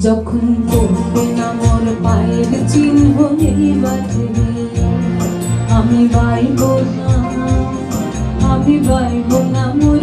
যখন পড়বে না মোর পায়ের চিহ্ন এই বাটে আমি বাইব না, আমি বাইব না মোর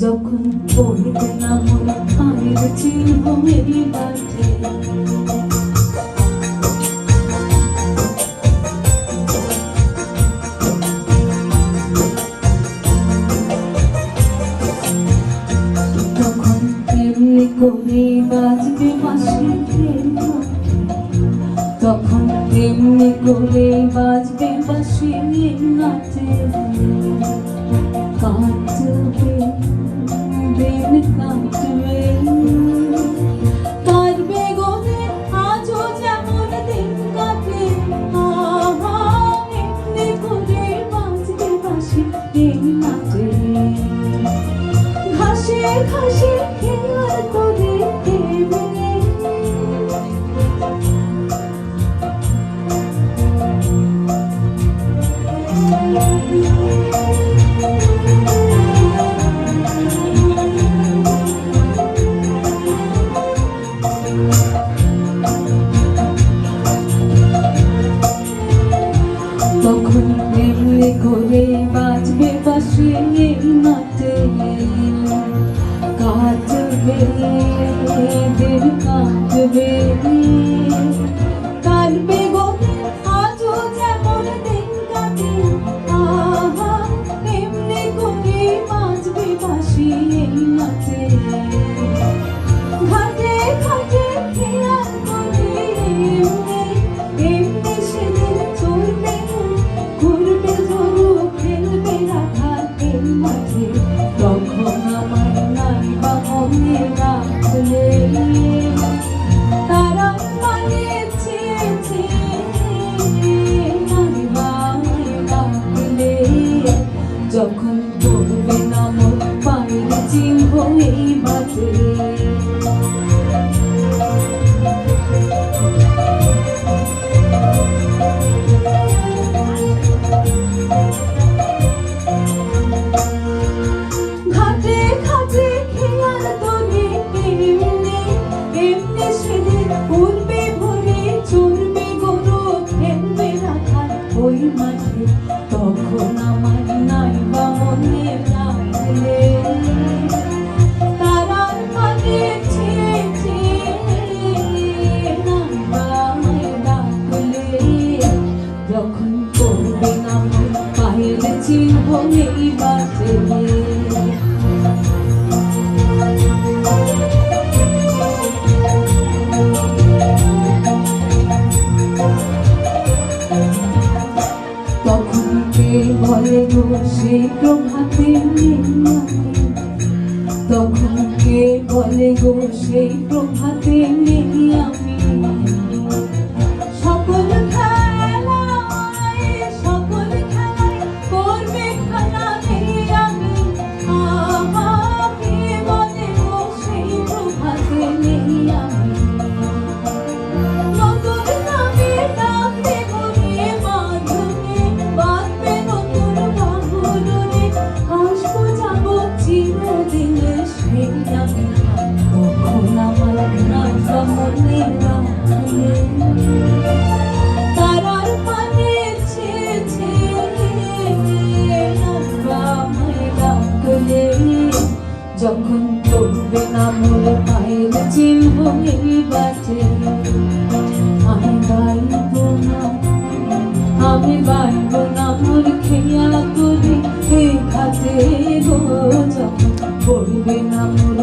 যখন পড়বে না মন পায়ের চিহ্ন মেরি তখন এমনি করে বাজবে পাশে তখন এমনি করে বাজবে পাশে নাচে। come to me, to me. নাম পাইলে চিহ্ন এই বাজে হাতে তখন কে বলে গো সেই প্রভাতে নেই আমি? যখন চলবে না মনে পাইলে চিনব এই বাটে আমি বাইব না, আমি বাইব না মোর খেয়া করি এই ঘাটে গো যখন পড়বে না মোর